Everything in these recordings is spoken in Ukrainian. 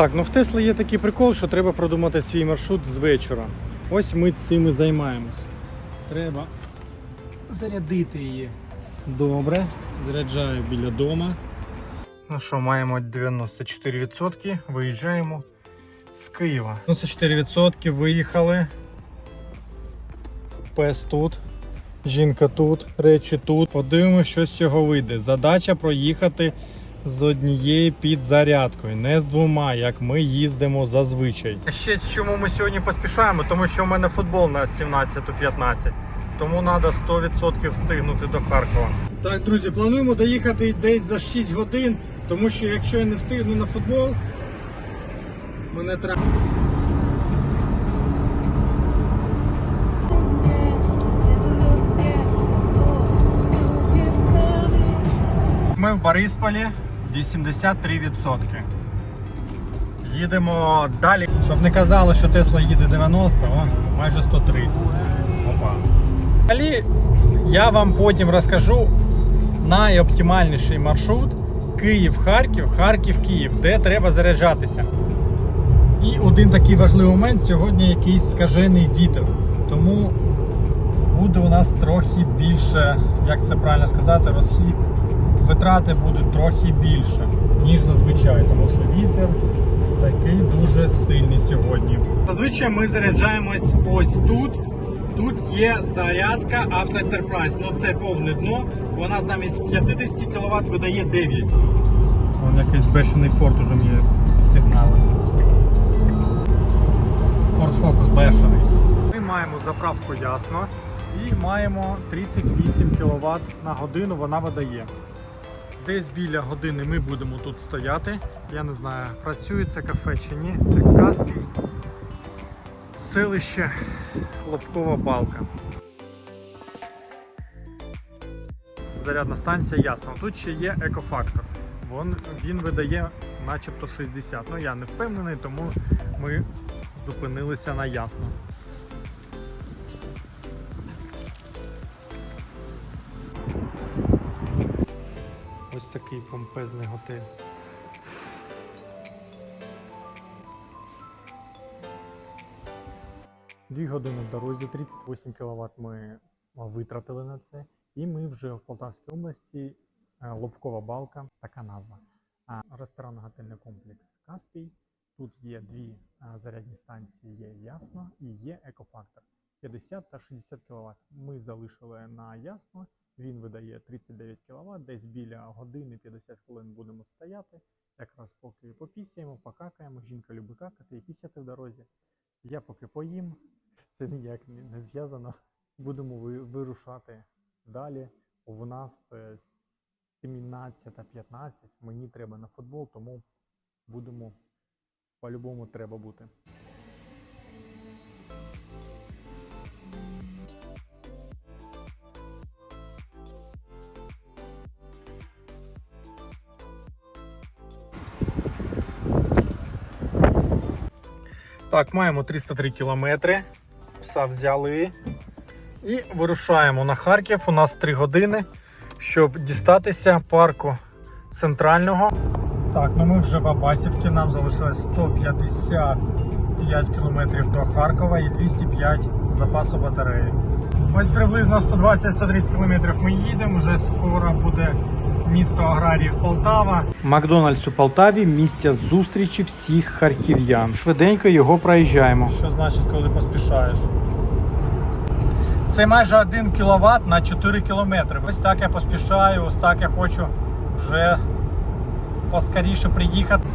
Так, ну в Тесли є такий прикол, що треба продумати свій маршрут з вечора. Ось ми цим і займаємось. Треба зарядити її. Добре. Заряджаю біля дома. Ну що, маємо 94%. Виїжджаємо з Києва. 94% виїхали. Пес тут. Жінка тут, речі тут. Подивимося, що з цього вийде. Задача проїхати з однією підзарядкою, не з двома, як ми їздимо зазвичай. Ще чому ми сьогодні поспішаємо, тому що у мене футбол на 17.15. Тому треба 100% встигнути до Харкова. Так, друзі, плануємо доїхати десь за 6 годин, тому що якщо я не встигну на футбол, мене треба. Ми в Борисполі 83%. Їдемо далі. Щоб не казали, що Тесла їде 90, о, майже 130. Опа. Далі я вам потім розкажу найоптимальніший маршрут Київ-Харків, Харків-Київ, де треба заряджатися. І один такий важливий момент сьогодні якийсь скажений вітер. Тому буде у нас трохи більше, як це правильно сказати, розхід. Витрати будуть трохи більше, ніж зазвичай, тому що вітер такий дуже сильний сьогодні. Зазвичай ми заряджаємось ось тут. Тут є зарядка Auto Enterprise. Ну це повне дно. Вона замість 50 кВт видає 9. Вон якийсь бешений форт уже мені сигнали. Ford Focus бешений. Ми маємо заправку ясно і маємо 38 кВт на годину вона видає. Десь біля години ми будемо тут стояти. Я не знаю, працює це кафе чи ні. Це Каспій. Селище Лобкова балка. Зарядна станція ясно. Тут ще є екофактор. Вон, він видає начебто 60. Ну я не впевнений, тому ми зупинилися на ясно. Такий помпезний готель. Дві години в дорозі, 38 кВт ми витратили на це. І ми вже в Полтавській області, е, Лобкова балка, така назва. А, Ресторанно-готельний комплекс Каспій. Тут є дві зарядні станції, є ясно і є екофактор 50 та 60 кВт. Ми залишили на ясно. Він видає 39 кВт, десь біля години 50 хвилин будемо стояти. Якраз поки попісяємо, покакаємо. Жінка любить какати і пісяти в дорозі. Я поки поїм, це ніяк не зв'язано. Будемо вирушати далі. У нас е, 17.15. Мені треба на футбол, тому будемо по-любому треба бути. Так, маємо 303 кілометри. Пса взяли. І вирушаємо на Харків. У нас 3 години, щоб дістатися парку центрального. Так, ну ми вже в Абасівці, нам залишилось 155 кілометрів до Харкова і 205 запасу батареї. Ось приблизно 120-130 кілометрів ми їдемо, вже скоро буде місто аграріїв Полтава. Макдональдс у Полтаві місця зустрічі всіх харків'ян. Швиденько його проїжджаємо. Що значить, коли поспішаєш? Це майже 1 кВт на 4 км. Ось так я поспішаю, ось так я хочу вже поскоріше приїхати.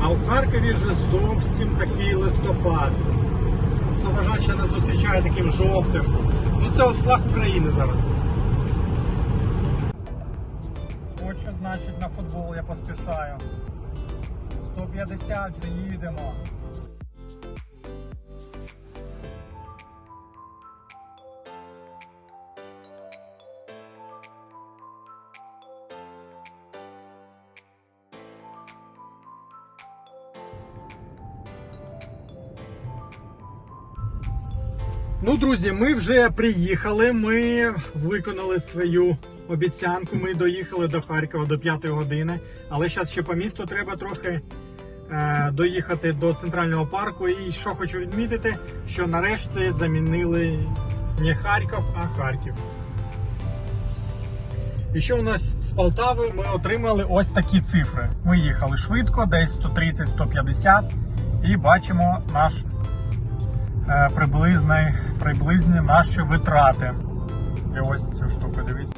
А у Харкові вже зовсім такий листопад. Слобожан ще нас зустрічає таким жовтим. Ну це от флаг України зараз. От що значить на футбол я поспішаю. 150 вже їдемо. Ну, друзі, ми вже приїхали. Ми виконали свою обіцянку. Ми доїхали до Харкова до 5 години. Але зараз ще по місту треба трохи е, доїхати до центрального парку. І що хочу відмітити, що нарешті замінили не Харків, а Харків. І що у нас з Полтави ми отримали ось такі цифри. Ми їхали швидко, десь 130-150, і бачимо наш е, приблизний, приблизні наші витрати. І ось цю штуку, дивіться.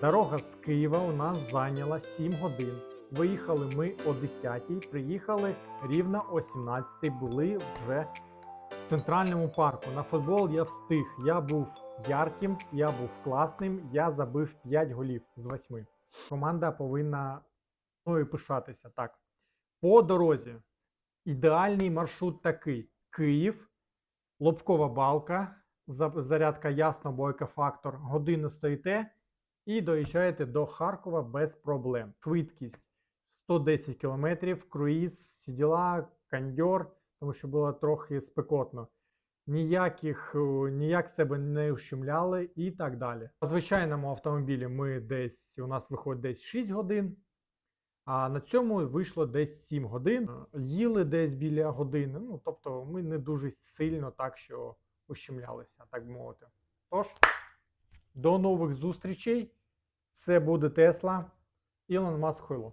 Дорога з Києва у нас зайняла 7 годин. Виїхали ми о 10 приїхали рівно о 17 були вже в центральному парку. На футбол я встиг. Я був ярким, я був класним, я забив 5 голів з 8. Команда повинна мною пишатися. Так. По дорозі. Ідеальний маршрут такий: Київ, Лобкова балка, зарядка ясно, бойка фактор, годину стоїте і доїжджаєте до Харкова без проблем. Швидкість 110 км, круїз, всі діла, кондьор, тому що було трохи спекотно. Ніяких, е, ніяк себе не ущемляли і так далі. На звичайному автомобілі ми десь, у нас виходить десь 6 годин, а на цьому вийшло десь 7 годин. Е, Їли десь біля години. Ну, тобто ми не дуже сильно так, що ущемлялися, так би мовити. Тож, до нових зустрічей. Це буде Тесла. Ілон Маск Хуйло.